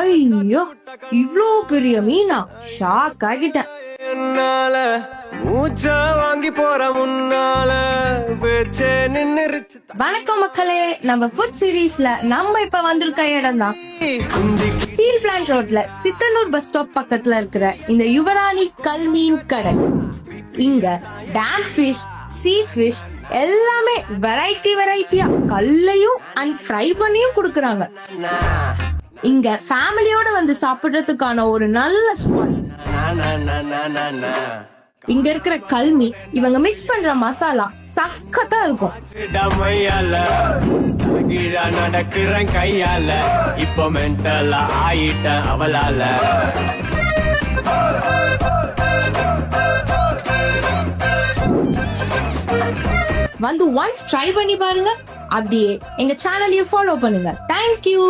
ஐயோ இவ்ளோ பெரிய மீனா? ஷாக் ஆகிட்டேன். என்னால? மூச்ச வாங்கி போற முன்னால பேச்சே நின்னுருச்சு. வணக்கம் மக்களே நம்ம ஃபுட் சீரீஸ்ல நம்ம இப்ப வந்திருக்க இடம் தான். ஸ்டீல் பிளான்ட் ரோட்ல சித்தனூர் பஸ் ஸ்டாப் பக்கத்துல இருக்கிற இந்த யுவராணி கல்மீன் கடை. இங்க டேம் ஃபிஷ் சீ ஃபிஷ் எல்லாமே வெரைட்டி வெரைட்டியா கல்லையும் அண்ட் ஃப்ரை பண்ணியும் கொடுக்கறாங்க. இங்க ஃபேமிலியோட வந்து சாப்பிடுறதுக்கான ஒரு நல்ல ஸ்பாட் இங்க இருக்கிற கல்மி இவங்க மிக்ஸ் பண்ற மசாலா சக்கத்தா இருக்கும். நடக்கிறேன் கையால இப்போ மென்டலா ஆயிட்டேன் அவளால. வந்து ஒன்ஸ் ட்ரை பண்ணி பாருங்க. அப்படியே எங்க சேனலையும் ஃபாலோ பண்ணுங்க. தேங்க்யூ